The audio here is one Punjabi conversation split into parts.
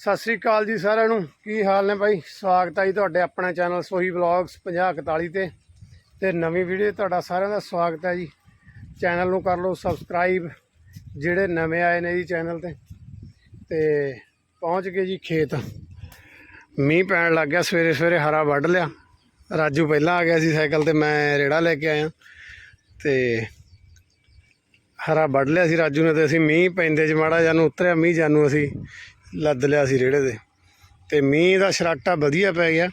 ਸਤਿ ਸ੍ਰੀ ਅਕਾਲ ਜੀ ਸਾਰਿਆਂ ਨੂੰ। ਕੀ ਹਾਲ ਨੇ ਬਾਈ? ਸਵਾਗਤ ਹੈ ਜੀ ਤੁਹਾਡੇ ਆਪਣੇ ਚੈਨਲ ਸੋਹੀ ਵਲੌਗਸ 5041 ਤੇ। ਤੇ ਨਵੀਂ ਵੀਡੀਓ ਤੁਹਾਡਾ ਸਾਰਿਆਂ ਦਾ ਸਵਾਗਤ ਹੈ ਜੀ। ਚੈਨਲ ਨੂੰ ਕਰ ਲਓ ਸਬਸਕ੍ਰਾਈਬ, ਜਿਹੜੇ ਨਵੇਂ ਆਏ ਨੇ ਜੀ ਚੈਨਲ ਤੇ। ਤੇ ਪਹੁੰਚ ਗਏ ਜੀ ਖੇਤ। ਮੀਂਹ ਪੈਣ ਲੱਗ ਗਿਆ, ਸਵੇਰੇ ਸਵੇਰੇ ਹਰਾ ਵੱਢ ਲਿਆ। ਰਾਜੂ ਪਹਿਲਾਂ ਆ ਗਿਆ ਸੀ ਸਾਈਕਲ ਤੇ, ਮੈਂ ਰੇੜਾ ਲੈ ਕੇ ਆਇਆ। ਤੇ ਹਰਾ ਵੱਢ ਲਿਆ ਸੀ ਰਾਜੂ ਨੇ ਤੇ ਅਸੀਂ ਮੀਂਹ ਪੈਂਦੇ ਚ ਮਾੜਾ ਜਾਨੂੰ ਉਤਰਿਆ ਮੀਂਹ ਜਾਨੂੰ ਅਸੀਂ। ਲੱਦ ਲਿਆ ਸੀ ਰੇੜੇ ਦੇ। ਤੇ ਮੀਂਹ ਦਾ ਸ਼ਰਾਟਾ ਵਧੀਆ ਪੈ ਗਿਆ।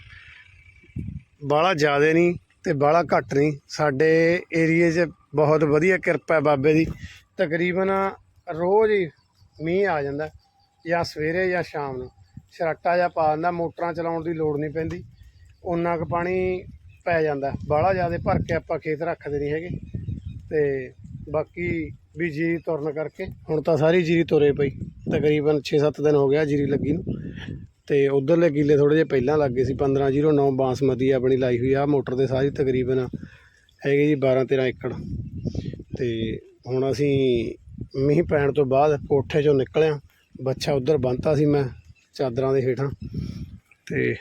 ਬਾਹਲਾ ਜ਼ਿਆਦਾ ਨਹੀਂ ਤੇ ਬਾਹਲਾ ਘੱਟ ਨਹੀਂ। ਸਾਡੇ ਏਰੀਏ 'ਚ ਬਹੁਤ ਵਧੀਆ ਕਿਰਪਾ ਬਾਬੇ ਦੀ। ਤਕਰੀਬਨ ਰੋਜ਼ ਹੀ ਮੀਂਹ ਆ ਜਾਂਦਾ ਜਾਂ ਸਵੇਰੇ ਜਾਂ ਸ਼ਾਮ ਨੂੰ। ਸ਼ਰਾਟਾ ਜਾਂ ਪਾ ਦਿੰਦਾ, ਮੋਟਰਾਂ ਚਲਾਉਣ ਦੀ ਲੋੜ ਨਹੀਂ ਪੈਂਦੀ। ਉਨਾ ਕੁ ਪਾਣੀ ਪੈ ਜਾਂਦਾ ਬਾਹਲਾ ਜ਼ਿਆਦਾ ਭਰ ਕੇ ਆਪਾਂ ਖੇਤ ਰੱਖਦੇ ਨਹੀਂ ਹੈਗੇ। ਤੇ ਬਾਕੀ ਵੀ ਜੀਰੀ ਤੁਰਨ ਕਰਕੇ ਹੁਣ ਤਾਂ ਸਾਰੀ ਜੀਰੀ ਤੁਰੇ ਪਈ। ਤਕਰੀਬਨ 6-7 ਦਿਨ ਹੋ ਗਿਆ ਜੀਰੀ ਲੱਗੀ ਨੂੰ। ਤੇ ਉਧਰਲੇ ਕੀਲੇ ਥੋੜੇ ਜਿਹਾ ਪਹਿਲਾਂ ਲੱਗੇ ਸੀ 1509 ਬਾਸਮਤੀ ਆਪਣੀ ਲਾਈ ਹੋਈ ਆ, ਮੋਟਰ ਦੇ ਸਾਰੀ ਤਕਰੀਬਨ ਹੈਗੇ ਜੀ 12-13 ਏਕੜ। ਤੇ ਹੁਣ ਅਸੀਂ ਮੀਂਹ ਪੈਣ ਤੋਂ ਬਾਅਦ ਕੋਠੇ 'ਚੋਂ ਨਿਕਲਿਆ ਬੱਚਾ ਉਧਰ ਬੰਨਤਾ ਸੀ ਮੈਂ ਚਾਦਰਾਂ ਦੇ ਹੇਠਾਂ। ਤੇ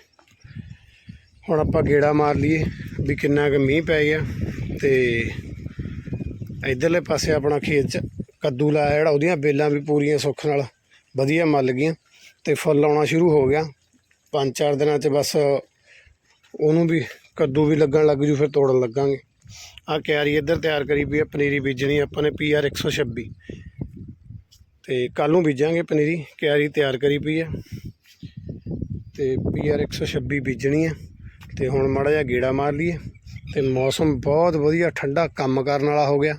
ਹੁਣ ਆਪਾਂ ਗੇੜਾ ਮਾਰ ਲਈਏ ਵੀ ਕਿੰਨਾ ਕੁ ਮੀਂਹ ਪੈ ਗਿਆ। ਤੇ ਇਧਰਲੇ ਪਾਸੇ ਆਪਣਾ ਖੇਤ 'ਚ ਕੱਦੂ ਲਾਇਆ ਜਿਹੜਾ, ਉਹਦੀਆਂ ਬੇਲਾਂ ਵੀ ਪੂਰੀਆਂ ਸੁੱਖ ਨਾਲ ਵਧੀਆ ਮੱਲ ਗਈਆਂ ਤੇ ਫੁੱਲ ਆਉਣਾ ਸ਼ੁਰੂ ਹੋ ਗਿਆ। ਪੰਜ ਚਾਰ ਦਿਨਾਂ 'ਚ ਬਸ ਉਹਨੂੰ ਵੀ ਕੱਦੂ ਵੀ ਲੱਗਣ ਲੱਗ ਜੂ, ਫਿਰ ਤੋੜਨ ਲੱਗਾਂਗੇ। ਆ ਕਿਆਰੀ ਇੱਧਰ ਤਿਆਰ ਕਰੀ ਪਈ ਆ, ਪਨੀਰੀ ਬੀਜਣੀ ਆਪਾਂ ਨੇ ਪੀਆਰ 126 ਤੇ ਕੱਲ ਨੂੰ ਬੀਜਾਂਗੇ ਪਨੀਰੀ, ਕਿਆਰੀ ਤਿਆਰ ਕਰੀ ਪਈ ਆ। ਤੇ ਪੀਆਰ 126 ਬੀਜਣੀ ਆ ਤੇ ਹੁਣ ਮਾੜਾ ਜਿਹਾ ਗੇੜਾ ਮਾਰ ਲਈਏ। ਤੇ ਮੌਸਮ ਬਹੁਤ ਵਧੀਆ, ਠੰਡਾ ਕੰਮ ਕਰਨ ਵਾਲਾ ਹੋ ਗਿਆ।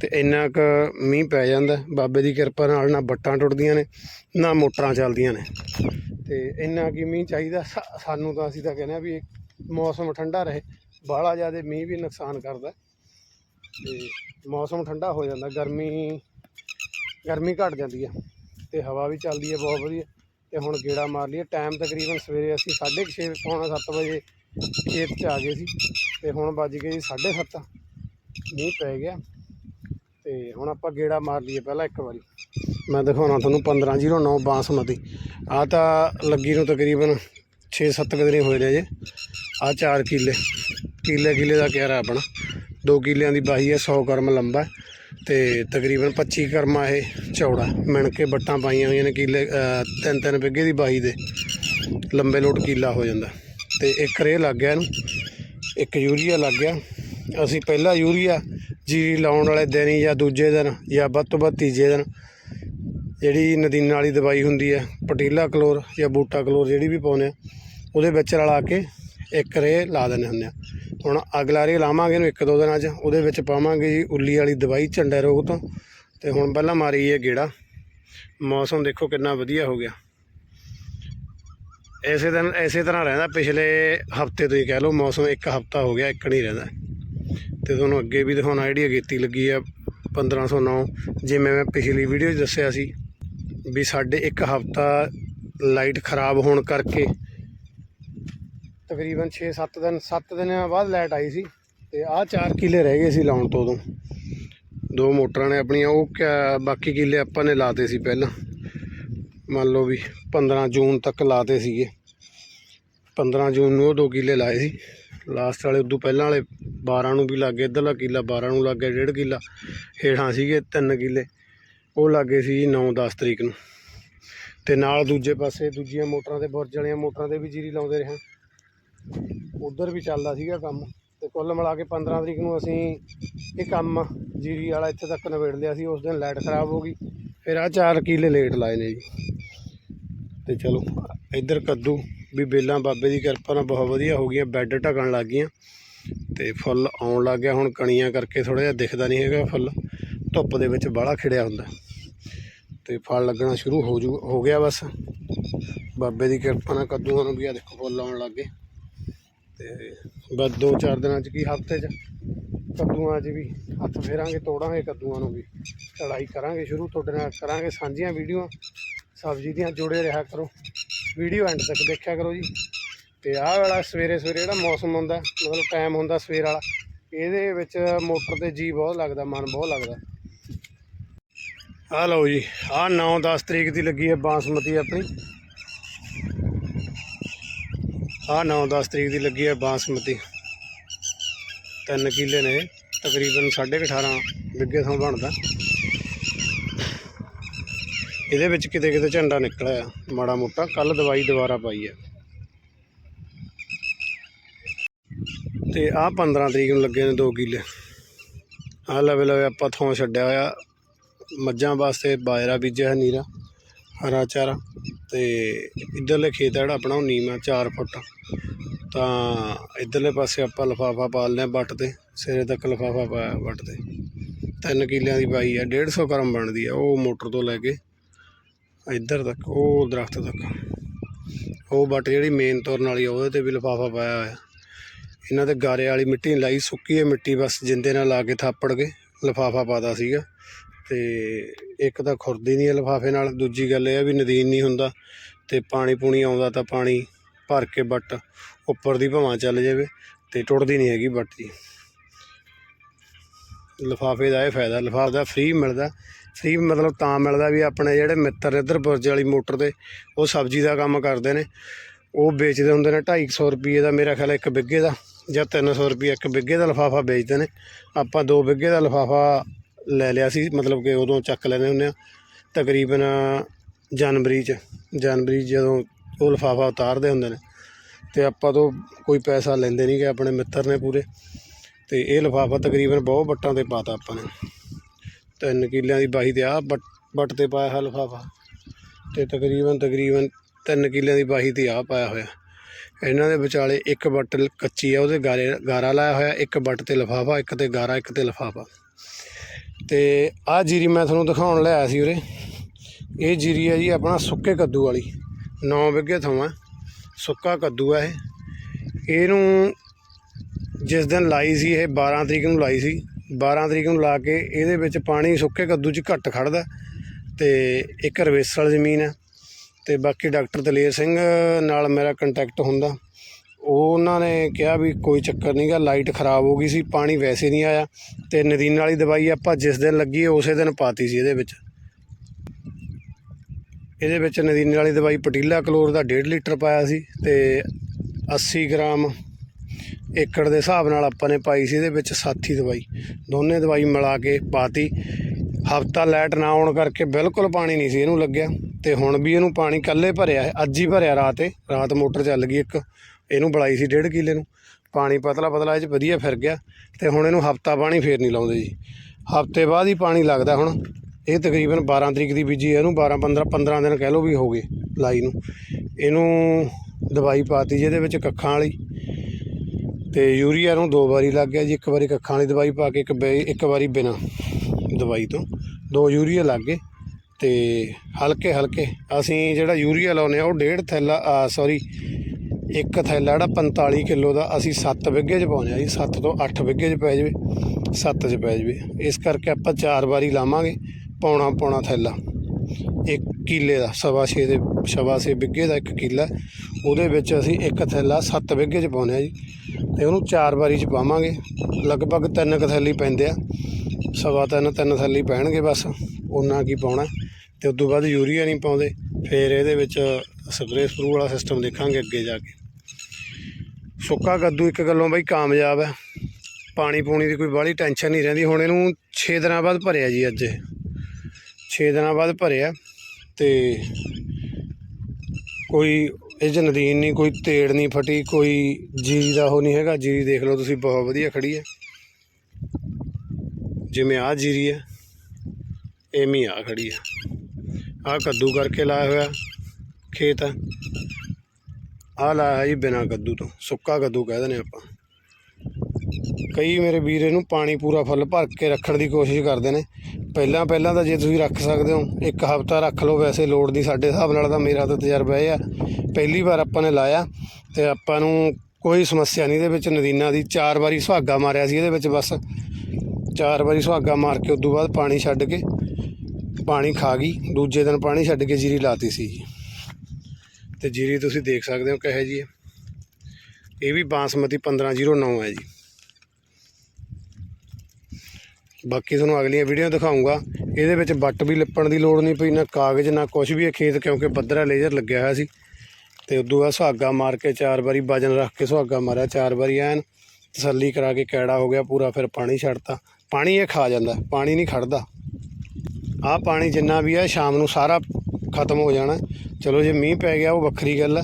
ਤੇ ਇੰਨਾ ਕੁ ਮੀਂਹ ਪੈ ਜਾਂਦਾ, ਬਾਬੇ ਦੀ ਕਿਰਪਾ ਨਾਲ ਨਾ ਬੱਟਾਂ ਟੁੱਟਦੀਆਂ ਨੇ, ਨਾ ਮੋਟਰਾਂ ਚੱਲਦੀਆਂ ਨੇ। ਤੇ ਇੰਨਾ ਕੀ ਮੀਂਹ ਚਾਹੀਦਾ, ਸਾ- ਸਾਨੂੰ ਤਾਂ ਅਸੀਂ ਤਾਂ ਕਹਿੰਦੇ ਆ ਵੀ ਮੌਸਮ ਠੰਡਾ ਰਹੇ, ਬਾਹਲਾ ਜ਼ਿਆਦਾ ਮੀਂਹ ਵੀ ਨੁਕਸਾਨ ਕਰਦਾ। ਤੇ ਮੌਸਮ ਠੰਡਾ ਹੋ ਜਾਂਦਾ, ਗਰਮੀ ਗਰਮੀ ਘਟ ਜਾਂਦੀ ਆ, ਤੇ ਹਵਾ ਵੀ ਚੱਲਦੀ ਹੈ ਬਹੁਤ ਵਧੀਆ। ਤੇ ਹੁਣ ਗੇੜਾ ਮਾਰ ਲਈਏ, ਟਾਈਮ ਤਕਰੀਬਨ ਸਵੇਰੇ ਅਸੀਂ 6:30 ਪੌਣਾ 7 ਵਜੇ ਖੇਤ 'ਚ ਆ ਗਏ ਸੀ, ਤੇ ਹੁਣ ਵੱਜ ਗਏ ਜੀ 7:30 ਮੀਂਹ ਪੈ ਗਿਆ। ਤੇ ਹੁਣ ਆਪਾਂ ਗੇੜਾ ਮਾਰ ਲਈਏ ਪਹਿਲਾਂ ਇੱਕ ਵਾਰੀ। ਮੈਂ ਦਿਖਾਉਣਾ ਤੁਹਾਨੂੰ 1509 ਬਾਸਮਤੀ। ਆ ਤਾਂ ਲੱਗੀ ਨੂੰ ਤਕਰੀਬਨ 6-7 ਦਿਨ ਹੀ ਹੋਏ ਨੇ ਜੇ ਆ 4 ਕਿੱਲੇ। ਕਿੱਲੇ ਕਿੱਲੇ ਦਾ ਕਿਆਰਾ ਆਪਣਾ। 2 ਕਿੱਲਿਆਂ ਦੀ ਬਾਹੀ ਹੈ 100 ਕਰਮ ਲੰਬਾ ਹੈ ਤੇ ਤਕਰੀਬਨ 25 ਕਰਮਾ ਇਹ ਚੌੜਾ ਮਿਣ ਕੇ ਬੱਟਾਂ ਪਾਈਆਂ ਹੋਈਆਂ ਨੇ ਕਿੱਲੇ ਤਿੰਨ ਤਿੰਨ ਬਿੱਗੇ ਦੀ ਬਾਹੀ ਦੇ। ਲੰਬੇ ਲੋਟ ਕੀਲਾ ਹੋ ਜਾਂਦਾ। ਤੇ ਇੱਕ ਰੇ ਲੱਗ ਗਿਆ ਇਹਨੂੰ। ਇੱਕ ਯੂਰੀਆ ਲੱਗ ਗਿਆ। ਅਸੀਂ ਪਹਿਲਾ ਯੂਰੀਆ ਜੀਰੀ ਲਾਉਣ ਵਾਲੇ ਦਿਨ ਹੀ ਜਾਂ ਦੂਜੇ ਦਿਨ ਜਾਂ ਵੱਧ ਤੋਂ ਵੱਧ ਤੀਜੇ ਦਿਨ ਜਿਹੜੀ ਨਦੀਨ ਵਾਲੀ ਦਵਾਈ ਹੁੰਦੀ ਹੈ, ਪਟੀਲਾ ਕਲੋਰ ਜਾਂ ਬੂਟਾ ਕਲੋਰ ਜਿਹੜੀ ਵੀ ਪਾਉਂਦੇ ਆ ਉਹਦੇ ਵਿੱਚ ਰਲਾ ਕੇ ਇੱਕ ਰੇ ਲਾ ਦਿੰਦੇ ਹੁੰਦੇ ਆ ਹੁਣ ਅਗਲਾ ਰੇ ਲਾਵਾਂਗੇ ਨੂੰ ਇੱਕ ਦੋ ਦਿਨਾਂ 'ਚ, ਉਹਦੇ ਵਿੱਚ ਪਾਵਾਂਗੇ ਜੀ ਉੱਲੀ ਵਾਲੀ ਦਵਾਈ ਝੰਡੇ ਰੋਗ ਤੋਂ। ਤੇ ਹੁਣ ਪਹਿਲਾਂ ਮਾਰੀ ਹੈ ਗੇੜਾ। ਮੌਸਮ ਦੇਖੋ ਕਿੰਨਾ ਵਧੀਆ ਹੋ ਗਿਆ। ਐਸੇ ਦਿਨ ਐਸੇ ਤਰ੍ਹਾਂ ਰਹਿੰਦਾ ਪਿਛਲੇ ਹਫ਼ਤੇ ਤੋਂ ਹੀ ਕਹਿ ਲਓ ਮੌਸਮ ਇੱਕ ਹਫਤਾ ਹੋ ਗਿਆ, ਇੱਕ ਨਹੀਂ ਰਹਿੰਦਾ। ਤੇ ਤੁਹਾਨੂੰ ਅੱਗੇ ਵੀ ਦਿਖਾਉਣਾ ਜਿਹੜੀ ਅਗੇਤੀ ਲੱਗੀ ਆ 1509 ਜਿਵੇਂ ਮੈਂ ਪਿਛਲੀ ਵੀਡੀਓ 'ਚ ਦੱਸਿਆ ਸੀ ਵੀ ਸਾਡੇ ਇੱਕ ਹਫਤਾ ਲਾਈਟ ਖਰਾਬ ਹੋਣ ਕਰਕੇ ਤਕਰੀਬਨ 6-7 ਦਿਨ 7 ਦਿਨਾਂ ਬਾਅਦ ਲਾਈਟ ਆਈ ਸੀ ਤੇ ਆਹ 4 ਕਿੱਲੇ ਰਹਿ ਗਏ ਸੀ ਲਾਉਣ ਤੋਂ ਉਦੋਂ। ਦੋ ਮੋਟਰਾਂ ਨੇ ਆਪਣੀਆਂ, ਉਹ ਕਿਆ- ਬਾਕੀ ਕਿੱਲੇ ਆਪਾਂ ਨੇ ਲਾਤੇ ਸੀ ਪਹਿਲਾਂ। ਮੰਨ ਲਓ ਵੀ 15 ਜੂਨ ਤੱਕ ਲਾਤੇ ਸੀਗੇ। 15 ਜੂਨ ਨੂੰ ਉਹ ਦੋ ਕਿੱਲੇ ਲਾਏ ਸੀ। ਲਾਸਟ ਵਾਲੇ, ਉਦੋਂ ਪਹਿਲਾਂ ਵਾਲੇ 12 ਨੂੰ ਵੀ ਲੱਗੇ ਇੱਧਰਲਾ ਕਿੱਲਾ 12 ਨੂੰ ਲੱਗ ਗਿਆ, ਡੇਢ ਕਿੱਲਾ। ਹੇਠਾਂ ਸੀਗੇ 3 ਕਿੱਲੇ। ਉਹ ਲੱਗੇ ਸੀ 9-10 ਤਰੀਕ ਨੂੰ। ਤੇ ਨਾਲ ਦੂਜੇ ਪਾਸੇ ਦੂਜੀਆਂ ਮੋਟਰਾਂ ਤੇ, ਬੁਰਜ ਵਾਲੀਆਂ ਮੋਟਰਾਂ ਤੇ ਵੀ ਜੀਰੀ ਲਾਉਂਦੇ ਰਹੇ। ਉਧਰ ਵੀ ਚੱਲਦਾ ਸੀਗਾ ਕੰਮ। ਤੇ ਕੁੱਲ ਮਿਲਾ ਕੇ 15 ਤਰੀਕ ਨੂੰ ਅਸੀਂ ਇਹ ਕੰਮ ਜੀਰੀ ਵਾਲਾ ਇੱਥੇ ਤੱਕ ਨਿਬੇੜ ਲਿਆ ਸੀ। ਉਸ ਦਿਨ ਲਾਈਟ ਖਰਾਬ ਹੋ ਗਈ। ਫਿਰ ਆ 4 ਕਿੱਲੇ ਲੇਟ ਲਾਏ ਨੇ ਜੀ। ਤੇ ਚਲੋ, ਇੱਧਰ ਕੱਦੂ ਵੀ ਬੇਲਾਂ ਬਾਬੇ ਦੀ ਕਿਰਪਾ ਨਾਲ ਬਹੁਤ ਵਧੀਆ ਹੋ ਗਈਆਂ, ਬੈੱਡ ਢਕਣ ਲੱਗ ਗਈਆਂ ਤੇ ਫੁੱਲ ਆਉਣ ਲੱਗ ਗਿਆ। ਹੁਣ ਕਣੀਆਂ ਕਰਕੇ ਥੋੜਾ ਜਿਹਾ ਦਿਖਦਾ ਨਹੀਂ ਹੈਗਾ ਫੁੱਲ, ਧੁੱਪ ਦੇ ਵਿੱਚ ਬਾਹਲਾ ਖਿੜਿਆ ਹੁੰਦਾ। ਤੇ ਫਲ ਲੱਗਣਾ ਸ਼ੁਰੂ ਹੋ ਜੂ, ਹੋ ਗਿਆ ਬਸ। ਬਾਬੇ ਦੀ ਕਿਰਪਾ ਨਾਲ ਕੱਦੂਆਂ ਨੂੰ ਵੀ ਆ ਦੇਖੋ ਫੁੱਲ ਆਉਣ ਲੱਗ ਗਏ। ਤੇ ਬਸ ਦੋ ਚਾਰ ਦਿਨਾਂ ਚ ਕੀ ਹਫ਼ਤੇ ਚ ਕੱਦੂਆਂ 'ਚ ਵੀ ਹੱਥ ਫੇਰਾਂਗੇ, ਤੋੜਾਂਗੇ ਕੱਦੂਆਂ ਨੂੰ ਵੀ। ਲੜਾਈ ਕਰਾਂਗੇ ਸ਼ੁਰੂ, ਤੁਹਾਡੇ ਨਾਲ ਕਰਾਂਗੇ ਸਾਂਝੀਆਂ ਵੀਡੀਓ। ਸਬਜ਼ੀ ਦੀਆਂ ਜੁੜੇ ਰਿਹਾ ਕਰੋ। ਵੀਡੀਓ ਐਂਡ ਤੱਕ ਦੇਖਿਆ ਕਰੋ ਜੀ। ਤੇ ਆਹ ਵਾਲਾ ਸਵੇਰੇ ਸਵੇਰੇ ਜਿਹੜਾ ਮੌਸਮ ਹੁੰਦਾ ਮਤਲਬ ਟਾਈਮ ਹੁੰਦਾ ਸਵੇਰ ਵਾਲਾ ਇਹਦੇ ਵਿੱਚ ਮੋਟਰ ਤੇ ਜੀ ਬਹੁਤ ਲੱਗਦਾ ਮਨ ਬਹੁਤ ਲੱਗਦਾ। ਆ ਲਓ ਜੀ ਆਹ 9-10 ਤਰੀਕ ਦੀ ਲੱਗੀ ਹੈ ਬਾਸਮਤੀ ਆਪਣੀ। ਆਹ 9-10 ਤਰੀਕ ਦੀ ਲੱਗੀ ਹੈ ਬਾਸਮਤੀ। ਤਿੰਨ ਕਿੱਲੇ ਨੇ ਇਹ, ਤਕਰੀਬਨ 18.5 ਵਿੱਗੇ ਥਾਂ ਬਣਦਾ। ਇਹਦੇ ਵਿੱਚ ਕਿਤੇ ਕਿਤੇ ਝੰਡਾ ਨਿਕਲਿਆ ਮਾੜਾ ਮੋਟਾ। ਕੱਲ ਦਵਾਈ ਦੁਬਾਰਾ ਪਾਈ ਹੈ ਤੇ ਆਹ 15 ਤਰੀਕ ਨੂੰ ਲੱਗੇ ਨੇ 2 ਕਿੱਲੇ। ਆਹ ਲਵੇ ਲਵੇ ਆਪਾਂ ਥੋਂ ਛੱਡਿਆ ਹੋਇਆ। ਮੱਝਾਂ ਵਾਸਤੇ ਬਾਜਰਾ ਬੀਜਿਆ ਹੈ ਨੀਰਾ, ਹਰਾ ਚਾਰਾ। ਤੇ ਇਧਰਲੇ ਖੇਤ ਹੈ ਜਿਹੜਾ ਆਪਣਾ, ਉਹ ਨੀਵਾਂ 4 ਫੁੱਟ। ਤਾਂ ਇਧਰਲੇ ਪਾਸੇ ਆਪਾਂ ਲਫਾਫਾ ਪਾਲਦੇ ਆ ਵੱਟ ਤੇ। ਸਿਰੇ ਤੱਕ ਲਫਾਫਾ ਪਾਇਆ ਵੱਟ ਤੇ। ਤਿੰਨ ਕਿੱਲਿਆਂ ਦੀ ਬਾਈ ਆ 150 ਕਰਮ ਬਣਦੀ ਹੈ ਉਹ ਮੋਟਰ ਤੋਂ ਲੈ ਕੇ ਇੱਧਰ ਤੱਕ, ਉਹ ਦਰਖਤ ਤੱਕ। ਉਹ ਵੱਟ ਜਿਹੜੀ ਮੇਨ ਤੁਰਨ ਵਾਲੀ ਉਹਦੇ ਤੇ ਵੀ ਲਫਾਫਾ ਪਾਇਆ ਹੋਇਆ। ਇਹਨਾਂ ਤੇ ਗਾਰੇ ਵਾਲੀ ਮਿੱਟੀ ਨਹੀਂ ਲਾਈ, ਸੁੱਕੀ ਹੈ ਮਿੱਟੀ ਬਸ ਜਿੰਦੇ ਨਾਲ ਲਾ ਕੇ ਥਾਪੜ ਕੇ ਲਫਾਫਾ ਪਾਦਾ ਸੀਗਾ। ਤੇ ਇੱਕ ਤਾਂ ਖੁਰਦੀ ਨਹੀਂ ਹੈ ਲਫਾਫੇ ਨਾਲ, ਦੂਜੀ ਗੱਲ ਇਹ ਆ ਵੀ ਨਦੀਨ ਨਹੀਂ ਹੁੰਦਾ। ਤੇ ਪਾਣੀ ਪੂਣੀ ਆਉਂਦਾ ਤਾਂ ਪਾਣੀ ਭਰ ਕੇ ਬੱਟ ਉੱਪਰ ਦੀ ਭਵਾਂ ਚੱਲ ਜਾਵੇ ਤੇ ਟੁੱਟਦੀ ਨਹੀਂ ਹੈਗੀ ਬੱਟ ਜੀ। ਲਫਾਫੇ ਦਾ ਇਹ ਫਾਇਦਾ, ਲਿਫਾਫੇ ਦਾ ਫ੍ਰੀ ਮਿਲਦਾ। ਫ੍ਰੀ ਮਤਲਬ ਤਾਂ ਮਿਲਦਾ ਵੀ ਆਪਣੇ ਜਿਹੜੇ ਮਿੱਤਰ ਇੱਧਰ ਬੁਰਜ ਵਾਲੀ ਮੋਟਰ ਤੇ, ਉਹ ਸਬਜ਼ੀ ਦਾ ਕੰਮ ਕਰਦੇ ਨੇ। ਉਹ ਵੇਚਦੇ ਹੁੰਦੇ ਨੇ 250 ਰੁਪਏ ਦਾ, ਮੇਰਾ ਖਿਆਲ ਇੱਕ ਬਿੱਗੇ ਦਾ ਜਾਂ 300 ਰੁਪਏ, ਇੱਕ ਬਿੱਗੇ ਦਾ ਲਿਫਾਫਾ ਵੇਚਦੇ ਨੇ। ਆਪਾਂ ਦੋ ਬਿੱਗੇ ਦਾ ਲਿਫਾਫਾ ਲੈ ਲਿਆ ਸੀ, ਮਤਲਬ ਕਿ ਉਦੋਂ ਚੱਕ ਲੈਂਦੇ ਹੁੰਦੇ ਆ ਤਕਰੀਬਨ ਜਨਵਰੀ ਚ, ਜਨਵਰੀ 'ਚ ਜਦੋਂ ਉਹ ਲਿਫਾਫਾ ਉਤਾਰਦੇ ਹੁੰਦੇ ਨੇ। ਤੇ ਆਪਾਂ ਤੋਂ ਕੋਈ ਪੈਸਾ ਲੈਂਦੇ ਨਹੀਂ ਕਿ ਆਪਣੇ ਮਿੱਤਰ ਨੇ ਪੂਰੇ। ਤੇ ਇਹ ਲਿਫਾਫਾ ਤਕਰੀਬਨ ਬਹੁਤ ਵੱਟਾਂ ਤੇ ਪਾਤਾ ਆਪਾਂ ਨੇ। ਤਿੰਨ ਕਿੱਲਿਆਂ ਦੀ ਬਾਹੀ ਤੇ ਆ, ਬੱਟ ਤੇ ਪਾਇਆ ਹੈ ਲਿਫਾਫਾ। ਤੇ ਤਕਰੀਬਨ ਤਕਰੀਬਨ ਤਿੰਨ ਕਿੱਲਿਆਂ ਦੀ ਬਾਹੀ ਤੇ ਆ ਪਾਇਆ ਹੋਇਆ। ਇਹਨਾਂ ਦੇ ਵਿਚਾਲੇ ਇੱਕ ਵੱਟ ਕੱਚੀ ਆ, ਉਹਦੇ ਗਾਰੇ, ਗਾਰਾ ਲਾਇਆ ਹੋਇਆ, ਇੱਕ ਵੱਟ ਤੇ ਲਿਫਾਫਾ, ਇੱਕ ਤੇ ਗਾਰਾ, ਇੱਕ ਤੇ ਲਿਫਾਫਾ। ਤੇ ਆਹ ਜੀਰੀ ਮੈਂ ਤੁਹਾਨੂੰ ਦਿਖਾਉਣ ਲਿਆਇਆ ਸੀ ਉਰੇ। ਇਹ ਜੀਰੀ ਹੈ ਜੀ ਆਪਣਾ ਸੁੱਕੇ ਕੱਦੂ ਵਾਲੀ। 9 ਵਿਗੇ ਥਾਂ ਸੁੱਕਾ ਕੱਦੂ ਹੈ ਇਹ। ਇਹਨੂੰ ਜਿਸ ਦਿਨ ਲਾਈ ਸੀ, ਇਹ 12 ਤਰੀਕ ਨੂੰ ਲਾਈ ਸੀ। 12 ਤਰੀਕ ਨੂੰ ਲਾ ਕੇ ਇਹਦੇ ਵਿੱਚ ਪਾਣੀ ਸੁੱਕੇ ਕੱਦੂ 'ਚ ਘੱਟ ਖੜਦਾ ਤੇ ਇੱਕ ਰਵੇਸਲ ਜ਼ਮੀਨ ਹੈ ਤੇ ਬਾਕੀ ਡਾਕਟਰ ਦਲੇਰ ਸਿੰਘ ਨਾਲ ਮੇਰਾ ਕੰਟੈਕਟ ਹੁੰਦਾ। ਉਹ ਉਹਨਾਂ ਨੇ ਕਿਹਾ ਵੀ ਕੋਈ ਚੱਕਰ ਨਹੀਂਗਾ ਲਾਈਟ ਖਰਾਬ ਹੋ ਗਈ ਸੀ, ਪਾਣੀ ਵੈਸੇ ਨਹੀਂ ਆਇਆ। ਤੇ ਨਦੀਨ ਵਾਲੀ ਦਵਾਈ ਆਪਾਂ ਜਿਸ ਦਿਨ ਲੱਗੀ ਉਸੇ ਦਿਨ ਪਾਤੀ ਸੀ ਇਹਦੇ ਵਿੱਚ। ਇਹਦੇ ਵਿੱਚ ਨਦੀਨ ਵਾਲੀ ਦਵਾਈ ਪਟੀਲਾ ਕਲੋਰ ਦਾ 1.5 ਲੀਟਰ ਪਾਇਆ ਸੀ ਤੇ 80 ਗ੍ਰਾਮ ਏਕੜ ਦੇ ਹਿਸਾਬ ਨਾਲ ਆਪਾਂ ਨੇ ਪਾਈ ਸੀ ਇਹਦੇ ਵਿੱਚ ਸਾਥੀ ਦਵਾਈ। ਦੋਨੇ ਦਵਾਈ ਮਿਲਾ ਕੇ ਪਾਤੀ। ਹਫਤਾ ਲਾਈਟ ਨਾ ਆਉਣ ਕਰਕੇ ਬਿਲਕੁਲ ਪਾਣੀ ਨਹੀਂ ਸੀ ਇਹਨੂੰ ਲੱਗਿਆ ਤੇ ਹੁਣ ਵੀ ਇਹਨੂੰ ਪਾਣੀ ਕੱਲੇ ਭਰਿਆ ਹੈ, ਅੱਜ ਹੀ ਭਰਿਆ ਰਾਤੇ ਰਾਤ ਮੋਟਰ ਚੱਲ ਗਈ ਇੱਕ, ਇਹਨੂੰ ਬੁਲਾਈ ਸੀ 1.5 ਕਿੱਲੇ ਨੂੰ। ਪਾਣੀ ਪਤਲਾ ਪਤਲਾ ਇਹ ਚ ਵਧੀਆ ਫਿਰ ਗਿਆ ਤੇ ਹੁਣ ਇਹਨੂੰ ਹਫਤਾ ਪਾਣੀ ਫੇਰ ਨਹੀਂ ਲਾਉਂਦੇ ਜੀ। ਹਫ਼ਤੇ ਬਾਅਦ ਹੀ ਪਾਣੀ ਲੱਗਦਾ ਹੁਣ। ਇਹ ਤਕਰੀਬਨ 12 ਤਰੀਕ ਦੀ ਬੀਜੀ ਇਹਨੂੰ 12 15 15 ਦਿਨ ਕਹਿ ਲਓ ਵੀ ਹੋ ਗਏ ਲਾਈ ਨੂੰ। ਇਹਨੂੰ ਦਵਾਈ ਪਾਤੀ ਜਿਹਦੇ ਵਿੱਚ ਕੱਖਾਂ ਵਾਲੀ। ਤੇ ਯੂਰੀਆ ਨੂੰ ਦੋ ਵਾਰੀ ਲੱਗ ਗਿਆ ਜੀ, ਇੱਕ ਵਾਰੀ ਕੱਖਾਂ ਵਾਲੀ ਦਵਾਈ ਪਾ ਕੇ, ਇੱਕ ਬੇ- ਇੱਕ ਵਾਰੀ ਬਿਨਾ ਦਵਾਈ ਤੋਂ। ਦੋ ਯੂਰੀਆ ਲੱਗ ਗਏ ਤੇ ਹਲਕੇ ਹਲਕੇ ਅਸੀਂ ਜਿਹੜਾ ਯੂਰੀਆ ਲਾਉਨੇ ਆ ਉਹ ਡੇਢ ਥੈਲਾ ਸੌਰੀ ਇੱਕ ਥੈਲਾ ਜਿਹੜਾ 45 ਕਿਲੋ ਦਾ, ਅਸੀਂ 7 ਵਿੱਗੇ ਚ ਪਾਉਂਦੇ ਆ ਜੀ 7 ਤੋਂ 8 ਵਿੱਗੇ ਚ ਪੈ ਜਾਵੇ 7 ਚ ਪੈ ਜਾਵੇ। ਇਸ ਕਰਕੇ ਆਪਾਂ ਚਾਰ ਵਾਰੀ ਲਾਵਾਂਗੇ ਪੌਣਾ ਪੌਣਾ ਥੈਲਾ। ਇੱਕ ਕਿੱਲੇ ਦਾ, ਸਵਾ ਛੇ ਦੇ, ਸਵਾ ਛੇ ਵਿੱਗੇ ਦਾ ਇੱਕ ਕਿੱਲਾ। ਉਹਦੇ ਵਿੱਚ ਅਸੀਂ ਇੱਕ ਥੈਲਾ 7 ਵਿੱਗੇ ਚ ਪਾਉਂਦੇ ਆ ਜੀ। ਤੇ ਉਹਨੂੰ ਚਾਰ ਵਾਰੀ ਚ ਪਾਵਾਂਗੇ। ਲਗਭਗ ਤਿੰਨ ਕੁ ਥੈਲੀ ਪੈਂਦੇ ਆ। ਸਵਾ ਤਿੰਨ ਤਿੰਨ ਥੈਲੀ ਪੈਣਗੇ ਬਸ। ਉਹਨਾਂ ਕੀ ਪਾਉਣਾ। ਤੇ ਉਸ ਤੋਂ ਬਾਅਦ ਯੂਰੀਆ ਨਹੀਂ ਪਾਉਂਦੇ। ਫਿਰ ਇਹਦੇ ਵਿੱਚ ਸਪਰੇਅ ਸਪਰੂ ਵਾਲਾ ਸਿਸਟਮ ਦੇਖਾਂਗੇ ਅੱਗੇ ਜਾ ਕੇ। ਸੁੱਕਾ ਕੱਦੂ ਇੱਕ ਗੱਲੋਂ ਬਈ ਕਾਮਯਾਬ ਹੈ ਪਾਣੀ ਪੂਣੀ ਦੀ ਕੋਈ ਬਾਹਲੀ ਟੈਨਸ਼ਨ ਨਹੀਂ ਰਹਿੰਦੀ। ਹੁਣ ਇਹਨੂੰ 6 ਦਿਨਾਂ ਬਾਅਦ ਭਰਿਆ ਜੀ ਅੱਜ। 6 ਦਿਨਾਂ ਬਾਅਦ ਭਰਿਆ। ਤੇ ਕੋਈ ਇਹ 'ਚ ਨਦੀਨ ਨਹੀਂ ਕੋਈ ਤੇੜ ਨਹੀਂ ਫਟੀ, ਕੋਈ ਜੀਰੀ ਦਾ ਉਹ ਨਹੀਂ ਹੈਗਾ। ਜੀਰੀ ਦੇਖ ਲਓ ਤੁਸੀਂ, ਬਹੁਤ ਵਧੀਆ ਖੜੀ ਹੈ। ਜਿਵੇਂ ਆ ਜੀਰੀ ਹੈ, ਐਵੇਂ ਆ ਖੜੀ ਹੈ। ਆ ਕੱਦੂ ਕਰਕੇ ਲਾਇਆ ਹੋਇਆ ਖੇਤ ਹੈ। ਆ ਲਾਇਆ ਜੀ ਬਿਨਾ ਕੱਦੂ ਤੋਂ। ਸੁੱਕਾ ਕੱਦੂ ਕਹਿ ਦਿੰਦੇ ਆਪਾਂ। ਕਈ ਮੇਰੇ ਵੀਰ ਇਹਨੂੰ ਪਾਣੀ ਪੂਰਾ ਫੁੱਲ ਭਰ ਕੇ ਰੱਖਣ ਦੀ ਕੋਸ਼ਿਸ਼ ਕਰਦੇ ਨੇ। ਪਹਿਲਾਂ ਪਹਿਲਾਂ ਤਾਂ ਜੇ ਤੁਸੀਂ ਰੱਖ ਸਕਦੇ ਹੋ, ਇੱਕ ਹਫ਼ਤਾ ਰੱਖ ਲਓ, ਵੈਸੇ ਲੋੜ ਦੀ ਸਾਡੇ ਹਿਸਾਬ ਨਾਲ ਤਾਂ ਮੇਰਾ ਤਾਂ ਤਜਰਬਾ ਇਹ ਆ। ਪਹਿਲੀ ਵਾਰ ਆਪਾਂ ਨੇ ਲਾਇਆ ਤੇ ਆਪਾਂ ਨੂੰ ਕੋਈ ਸਮੱਸਿਆ ਨਹੀਂ, ਇਹਦੇ ਵਿੱਚ ਨਦੀਨਾ ਦੀ ਚਾਰ ਵਾਰੀ ਸੁਹਾਗਾ ਮਾਰਿਆ ਸੀ ਇਹਦੇ ਵਿੱਚ ਬਸ। ਚਾਰ ਵਾਰੀ ਸੁਹਾਗਾ ਮਾਰ ਕੇ ਉਦੋਂ ਬਾਅਦ ਪਾਣੀ ਛੱਡ ਕੇ ਪਾਣੀ ਖਾ ਗਈ, ਦੂਜੇ ਦਿਨ ਪਾਣੀ ਛੱਡ ਕੇ ਜੀਰੀ ਲਾਤੀ ਸੀ ਜੀ। ਤੇ ਜੀਰੀ ਤੁਸੀਂ ਦੇਖ ਸਕਦੇ ਹੋ ਕਿਹੋ ਜੀ ਹੈ। ਇਹ ਵੀ ਬਾਸਮਤੀ 1509 ਹੈ ਜੀ। ਬਾਕੀ ਤੁਹਾਨੂੰ ਅਗਲੀਆਂ ਵੀਡੀਓ ਦਿਖਾਉਂਗਾ ਇਹਦੇ ਵਿੱਚ ਬੱਟ ਵੀ ਲਿਪਣ ਦੀ ਲੋੜ ਨਹੀਂ ਪਈ, ਨਾ ਕਾਗਜ਼, ਨਾ ਕੁਝ ਵੀ ਇਹ ਖੇਤ ਕਿਉਂਕਿ ਬੱਦਰਾ ਲੇਜ਼ਰ ਲੱਗਿਆ ਹੋਇਆ ਸੀ। ਤੇ ਉਦੋਂ ਬਾਅਦ ਸੁਹਾਗਾ ਮਾਰ ਕੇ ਚਾਰ ਵਾਰੀ ਵਜਨ ਰੱਖ ਕੇ ਸੁਹਾਗਾ ਮਾਰਿਆ, ਚਾਰ ਵਾਰੀ ਐਨ ਤਸੱਲੀ ਕਰਾ ਕੇ ਕੈੜਾ ਹੋ ਗਿਆ ਪੂਰਾ, ਫਿਰ ਪਾਣੀ ਛੱਡਤਾ। ਪਾਣੀ ਇਹ ਖਾ ਜਾਂਦਾ, ਪਾਣੀ ਨਹੀਂ ਖੜਦਾ। ਆਹ ਪਾਣੀ ਜਿੰਨਾ ਵੀ ਹੈ, ਸ਼ਾਮ ਨੂੰ ਸਾਰਾ ਖਤਮ ਹੋ ਜਾਣਾ। ਚਲੋ ਜੇ ਮੀਂਹ ਪੈ ਗਿਆ, ਉਹ ਵੱਖਰੀ ਗੱਲ ਹੈ।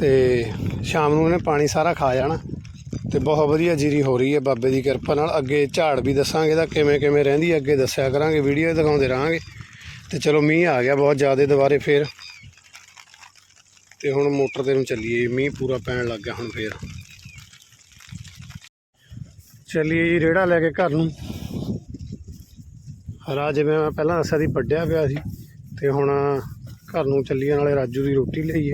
ਤੇ ਸ਼ਾਮ ਨੂੰ ਇਹਨੇ ਪਾਣੀ ਸਾਰਾ ਖਾ ਜਾਣਾ। ਤੇ ਬਹੁਤ ਵਧੀਆ ਜੀਰੀ ਹੋ ਰਹੀ ਹੈ ਬਾਬੇ ਦੀ ਕਿਰਪਾ ਨਾਲ। ਅੱਗੇ ਝਾੜ ਵੀ ਦੱਸਾਂਗੇ ਤਾਂ ਕਿਵੇਂ ਕਿਵੇਂ ਰਹਿੰਦੀ ਹੈ, ਅੱਗੇ ਦੱਸਿਆ ਕਰਾਂਗੇ ਵੀਡੀਓ ਦਿਖਾਉਂਦੇ ਰਹਾਂਗੇ। ਤੇ ਚਲੋ ਮੀਂਹ ਆ ਗਿਆ ਬਹੁਤ ਜ਼ਿਆਦਾ ਦੁਬਾਰੇ ਫੇਰ। ਤੇ ਹੁਣ ਮੋਟਰ ਤੇ ਨੂੰ ਚੱਲੀਏ, ਮੀਂਹ ਪੂਰਾ ਪੈਣ ਲੱਗ ਗਿਆ ਹੁਣ ਫੇਰ। ਚੱਲੀਏ ਜੀ ਰੇੜਾ ਲੈ ਕੇ ਘਰ ਨੂੰ। ਹਰਾ ਜਿਵੇਂ ਮੈਂ ਪਹਿਲਾਂ ਦੱਸਿਆ ਸੀ, ਵੱਢਿਆ ਪਿਆ ਸੀ। ਤੇ ਹੁਣ ਘਰ ਨੂੰ ਚੱਲੀਏ, ਨਾਲੇ ਰਾਜੂ ਦੀ ਰੋਟੀ ਲਈਏ।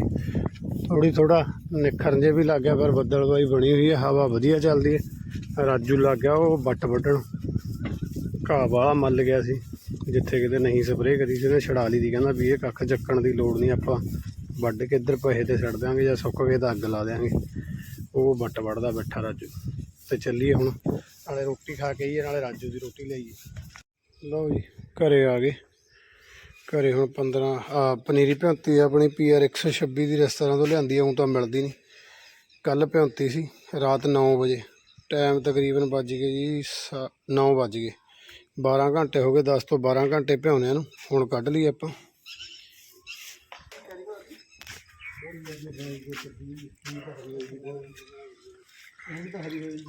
ਥੋੜੀ ਥੋੜਾ ਨਿਖਰਨ ਜੇ ਵੀ ਲੱਗ ਗਿਆ, ਪਰ ਬੱਦਲਬਾਈ ਬਣੀ ਹੋਈ ਹੈ, ਹਵਾ ਵਧੀਆ ਚੱਲਦੀ ਹੈ। ਰਾਜੂ ਲੱਗ ਗਿਆ, ਉਹ ਬੱਟ ਵੱਢਣ। ਘਾਹ ਵਾਲਾ ਮੱਲ ਗਿਆ ਸੀ, ਜਿੱਥੇ ਕਿਤੇ ਨਹੀਂ ਸਪਰੇਅ ਕਰੀ ਸੀ, ਉਹਨੇ ਛੜਾ ਲਈ ਦੀ, ਕਹਿੰਦਾ ਵੀ ਇਹ ਕੱਖ ਚੱਕਣ ਦੀ ਲੋੜ ਨਹੀਂ, ਆਪਾਂ ਵੱਢ ਕੇ ਇੱਧਰ ਪਹੇ ਤੇ ਛੱਡ ਦਿਆਂਗੇ ਜਾਂ ਸੁੱਕ ਗਏ ਤਾਂ ਅੱਗ ਲਾ ਦਿਆਂਗੇ। ਉਹ ਬੱਟ ਵੱਢਦਾ ਬੈਠਾ ਰਾਜੂ। ਤੇ ਚੱਲੀਏ ਹੁਣ, ਨਾਲੇ ਰੋਟੀ ਖਾ ਕੇ ਆਈਏ, ਨਾਲੇ ਰਾਜੂ ਦੀ ਰੋਟੀ ਲਈਏ ਲਓ ਜੀ, ਘਰੇ ਆ ਗਏ। ਘਰੇ ਹੁਣ 15 ਆ, ਪਨੀਰੀ ਭਿਉਂਤੀ ਆ ਆਪਣੀ ਪੀਆਰ 126 ਦੀ ਰੈਸਟੋਰੈਂਟ ਤੋਂ ਲਿਆਂਦੀ ਆ ਹੁਣ ਤਾਂ ਮਿਲਦੀ ਨਹੀਂ ਕੱਲ ਭਿਉਂਤੀ ਸੀ, ਰਾਤ 9 ਵਜੇ। ਟਾਈਮ ਤਕਰੀਬਨ ਵੱਜ ਗਏ ਜੀ 9 ਵੱਜ ਗਏ। 12 ਘੰਟੇ ਹੋ ਗਏ 10 ਤੋਂ 12 ਘੰਟੇ ਭਿਉਣਿਆਂ ਨੂੰ, ਹੁਣ ਕੱਢ ਲਈ ਆਪਾਂ। ਇਹ ਤਾਂ ਹਰੀ ਹੋਈ ਜੀ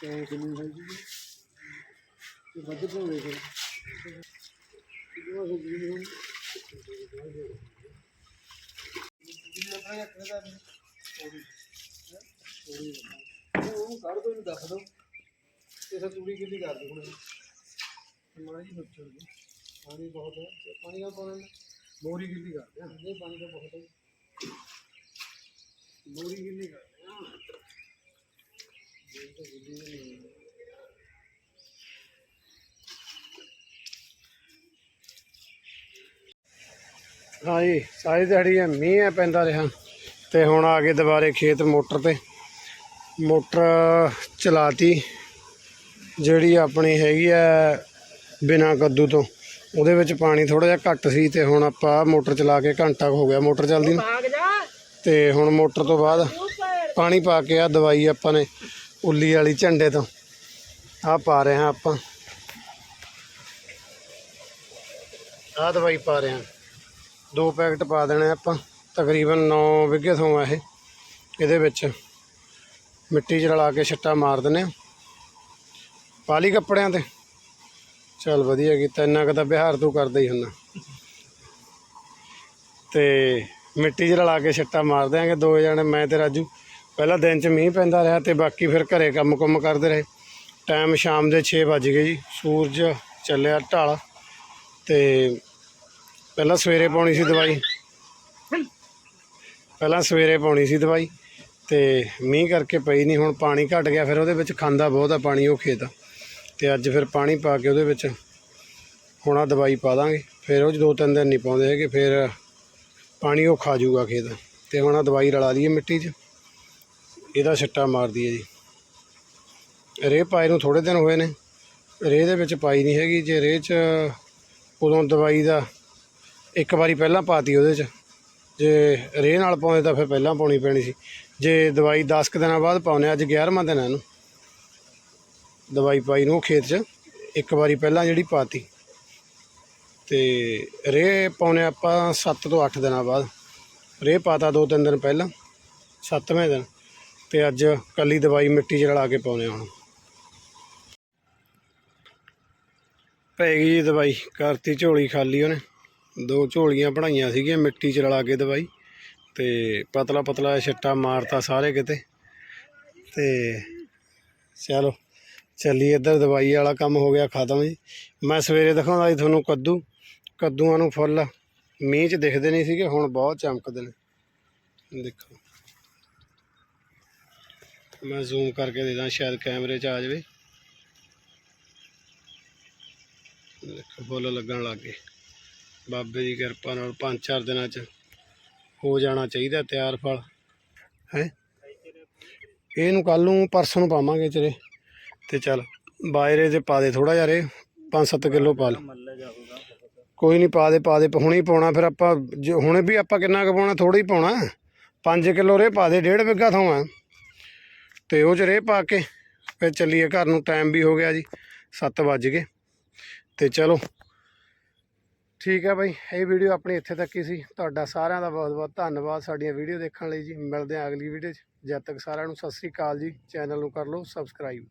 ਤੇ ਕਿੰਨੀ ਹੋਈ ਜੀ ਤੇ ਵੱਧ ਭਿਉਣੇ ਫਿਰ ਉਹਨੂੰ ਕੱਢ ਦੋ ਇਹਨੂੰ ਦੱਸ ਦੋ ਤੇ ਸਰ ਤੂੜੀ ਕਿੰਨੀ ਕਰ ਦੋ ਹੁਣ ਮਾੜਾ ਜੀ ਬੱਚੋ ਜੀ ਪਾਣੀ ਬਹੁਤ ਹੈ। ਤੇ ਪਾਣੀ ਦਾ ਪਾਉਣਾ ਮੋਰੀ ਗਿੱਲੀ ਕਰਦੇ ਆ। ਪਾਣੀ ਤਾਂ ਬਹੁਤ ਹੈ। ਮੋਰੀ ਗਿੱਲੀ ਕਰਦੇ ਆ ਇਹ ਤਾਂ ਗਿੱਲੀ ਨਹੀਂ ਹੈ। ਹਾਂਜੀ ਸਾਰੀ ਦਿਹਾੜੀ ਇਹ ਮੀਂਹ ਹੈ ਪੈਂਦਾ ਰਿਹਾ ਤੇ ਹੁਣ ਆ ਗਏ ਦੁਬਾਰੇ ਖੇਤ ਮੋਟਰ ਤੇ। ਮੋਟਰ ਚਲਾਤੀ ਜਿਹੜੀ ਆਪਣੀ ਹੈਗੀ ਆ ਬਿਨਾ ਕੱਦੂ ਤੋਂ। ਉਹਦੇ ਵਿੱਚ ਪਾਣੀ ਥੋੜਾ ਜਿਹਾ ਘੱਟ ਸੀ ਤੇ ਹੁਣ ਆਪਾਂ ਮੋਟਰ ਚਲਾ ਕੇ ਘੰਟਾ ਕੁ ਹੋ ਗਿਆ ਮੋਟਰ ਚੱਲਦੀ ਨੂੰ। ਤੇ ਹੁਣ ਮੋਟਰ ਤੋਂ ਬਾਅਦ ਪਾਣੀ ਪਾ ਕੇ ਆ ਦਵਾਈ ਆਪਾਂ ਨੇ ਉੱਲੀ ਵਾਲੀ ਝੰਡੇ ਤੋਂ। ਆ ਪਾ ਰਹੇ ਹਾਂ ਆਪਾਂ। ਆ ਦਵਾਈ ਪਾ ਰਹੇ ਹਾਂ। ਦੋ ਪੈਕਟ ਪਾ ਦੇਣੇ ਆਪਾਂ, ਤਕਰੀਬਨ 9 ਵਿਗੇ ਤੋਂ ਆ ਇਹ। ਇਹਦੇ ਵਿੱਚ ਮਿੱਟੀ 'ਚ ਰਲਾ ਕੇ ਛੱਟਾ ਮਾਰ ਦਿੰਦੇ ਹਾਂ ਪਾ ਲਈ ਕੱਪੜਿਆਂ ਤੇ। ਚੱਲ ਵਧੀਆ ਕੀਤਾ, ਇੰਨਾ ਕੁ ਤਾਂ ਬਿਹਾਰ ਤੂੰ ਕਰਦਾ ਹੀ ਹੁੰਦਾ। ਤੇ ਮਿੱਟੀ 'ਚ ਰਲਾ ਕੇ ਛੱਟਾ ਮਾਰ ਦਿਆਂਗੇ ਦੋ ਜਣੇ, ਮੈਂ ਤੇ ਰਾਜੂ। ਪਹਿਲਾਂ ਦਿਨ 'ਚ ਮੀਂਹ ਪੈਂਦਾ ਰਿਹਾ ਤੇ ਬਾਕੀ ਫਿਰ ਘਰੇ ਕੰਮ ਕੁਮ ਕਰਦੇ ਰਹੇ। ਟਾਈਮ ਸ਼ਾਮ ਦੇ 6 ਵੱਜ ਗਏ ਜੀ। ਸੂਰਜ ਚੱਲਿਆ ਢਾਲ ਤੇ ਪਹਿਲਾਂ ਸਵੇਰੇ ਪਾਉਣੀ ਸੀ ਦਵਾਈ। ਪਹਿਲਾਂ ਸਵੇਰੇ ਪਾਉਣੀ ਸੀ ਦਵਾਈ ਤੇ ਮੀਂਹ ਕਰਕੇ ਪਈ ਨਹੀਂ ਹੁਣ ਪਾਣੀ ਘਟ ਗਿਆ, ਫਿਰ ਉਹਦੇ ਵਿੱਚ ਖਾਂਦਾ ਬਹੁਤ ਆ ਪਾਣੀ ਉਹ ਖੇਤ। ਤੇ ਅੱਜ ਫਿਰ ਪਾਣੀ ਪਾ ਕੇ ਉਹਦੇ ਵਿੱਚ ਹੁਣ ਆ ਦਵਾਈ ਪਾ ਦਾਂਗੇ। ਫਿਰ ਉਹ 'ਚ ਦੋ ਤਿੰਨ ਦਿਨ ਨਹੀਂ ਪਾਉਂਦੇ ਹੈਗੇ, ਫਿਰ ਪਾਣੀ ਉਹ ਖਾ ਜੂਗਾ ਖੇਤ। ਤੇ ਹੁਣ ਆ ਦਵਾਈ ਰਲਾ ਲਈਏ ਮਿੱਟੀ 'ਚ। ਇਹਦਾ ਛੱਟਾ ਮਾਰ ਦਈਏ ਜੀ। ਰੇਹ ਪਾਏ ਨੂੰ ਥੋੜੇ ਦਿਨ ਹੋਏ ਨੇ। ਰੇਹ ਦੇ ਵਿੱਚ ਪਾਈ ਨਹੀਂ ਹੈਗੀ। ਜੇ ਰੇਹ 'ਚ ਉਦੋਂ ਦਵਾਈ ਦਾ ਇੱਕ ਵਾਰੀ ਪਹਿਲਾਂ ਪਾਤੀ ਉਹਦੇ 'ਚ। ਜੇ ਰੇਹ ਨਾਲ ਪਾਉਂਦੇ ਤਾਂ ਫਿਰ ਪਹਿਲਾਂ ਪਾਉਣੀ ਪੈਣੀ ਸੀ। ਜੇ ਦਵਾਈ 10 ਕੁ ਦਿਨਾਂ ਬਾਅਦ ਪਾਉਨੇ ਅੱਜ 11ਵਾਂ ਦਿਨ ਹੈ ਇਹਨੂੰ। ਦਵਾਈ ਪਾਈ ਨੂੰ ਉਹ ਖੇਤ 'ਚ, ਇੱਕ ਵਾਰੀ ਪਹਿਲਾਂ ਜਿਹੜੀ ਪਾਤੀ। ਤੇ ਰੇਹ ਪਾਉਨੇ ਆਪਾਂ 7 ਤੋਂ 8 ਦਿਨਾਂ ਬਾਅਦ। ਰੇਹ ਪਾਤਾ ਦੋ ਤਿੰਨ ਦਿਨ ਪਹਿਲਾਂ 7ਵੇਂ ਦਿਨ। ਤੇ ਅੱਜ ਕੱਲੀ ਦਵਾਈ ਮਿੱਟੀ 'ਚ ਰਲਾ ਕੇ ਪਾਉਨੇ ਹੁਣ। ਪੈ ਗਈ ਜੀ ਦਵਾਈ, ਕਰਤੀ ਝੋਲੀ ਖਾਲੀ ਉਹਨੇ। ਦੋ ਝੋਲੀਆਂ ਬਣਾਈਆਂ ਸੀਗੀਆਂ ਮਿੱਟੀ 'ਚ ਰਲਾ ਕੇ ਦਵਾਈ ਤੇ ਪਤਲਾ ਪਤਲਾ ਛੱਟਾ ਮਾਰਤਾ ਸਾਰੇ ਕਿਤੇ। ਤੇ ਚਲੋ ਚੱਲੀ ਇੱਧਰ, ਦਵਾਈ ਵਾਲਾ ਕੰਮ ਹੋ ਗਿਆ ਖਤਮ ਜੀ। ਮੈਂ ਸਵੇਰੇ ਦਿਖਾਉਂਦਾ ਜੀ ਤੁਹਾਨੂੰ ਕੱਦੂ। ਕੱਦੂਆਂ ਨੂੰ ਫੁੱਲ ਮੀਂਹ 'ਚ ਦਿਖਦੇ ਨਹੀਂ ਸੀਗੇ, ਹੁਣ ਬਹੁਤ ਚਮਕਦੇ ਨੇ। ਦੇਖੋ। ਮੈਂ ਜ਼ੂਮ ਕਰਕੇ ਦੇ ਦਾਂ, ਸ਼ਾਇਦ ਕੈਮਰੇ 'ਚ ਆ ਜਾਵੇ। ਦੇਖੋ, ਫੁੱਲ ਲੱਗਣ ਲੱਗ ਗਏ। ਬਾਬੇ ਦੀ ਕਿਰਪਾ ਨਾਲ ਪੰਜ ਚਾਰ ਦਿਨਾਂ 'ਚ ਹੋ ਜਾਣਾ ਚਾਹੀਦਾ ਤਿਆਰ ਫਲ। ਹੈ? ਇਹਨੂੰ ਕੱਲ ਨੂੰ ਪਰਸੋਂ ਨੂੰ ਪਾਵਾਂਗੇ ਚਰੇ ਤੇ ਚੱਲ ਬਾਇਰੇ ਦੇ ਪਾ ਦੇ ਥੋੜਾ ਜਿਹਾ ਰੇ 5-7 ਕਿਲੋ ਪਾ ਲੈ। ਕੋਈ ਨਹੀਂ, ਪਾ ਦੇ ਪਾ ਦੇ, ਹੁਣੇ ਹੀ ਪਾਉਣਾ ਫਿਰ ਆਪਾਂ, ਜੇ ਹੁਣੇ ਵੀ ਆਪਾਂ ਕਿੰਨਾ ਕੁ ਪਾਉਣਾ ਥੋੜਾ ਹੀ ਪਾਉਣਾ। 5 ਕਿਲੋ ਰੇ ਪਾ ਦੇ, ਡੇਢ ਬਿੱਗਾ ਥਾਂ ਆ। ਤੇ ਉਹ ਚ ਰੇ ਪਾ ਕੇ, ਫਿਰ ਚੱਲੀਏ ਘਰ ਨੂੰ ਟਾਈਮ ਵੀ ਹੋ ਗਿਆ ਜੀ 7 ਵੱਜ ਗਏ। ਤੇ ਚਲੋ ਠੀਕ ਹੈ ਬਾਈ, ਇਹ ਵੀਡੀਓ ਆਪਣੀ ਇੱਥੇ ਤੱਕ ਹੀ ਸੀ। ਤੁਹਾਡਾ ਸਾਰਿਆਂ ਦਾ ਬਹੁਤ ਬਹੁਤ ਧੰਨਵਾਦ ਸਾਡੀਆਂ ਵੀਡੀਓ ਦੇਖਣ ਲਈ ਜੀ। ਮਿਲਦੇ ਹਾਂ ਅਗਲੀ ਵੀਡੀਓ 'ਚ। ਜਦ ਤੱਕ ਸਾਰਿਆਂ ਨੂੰ ਸਤਿ ਸ੍ਰੀ ਅਕਾਲ ਜੀ। ਚੈਨਲ ਨੂੰ ਕਰ ਲਓ ਸਬਸਕ੍ਰਾਈਬ।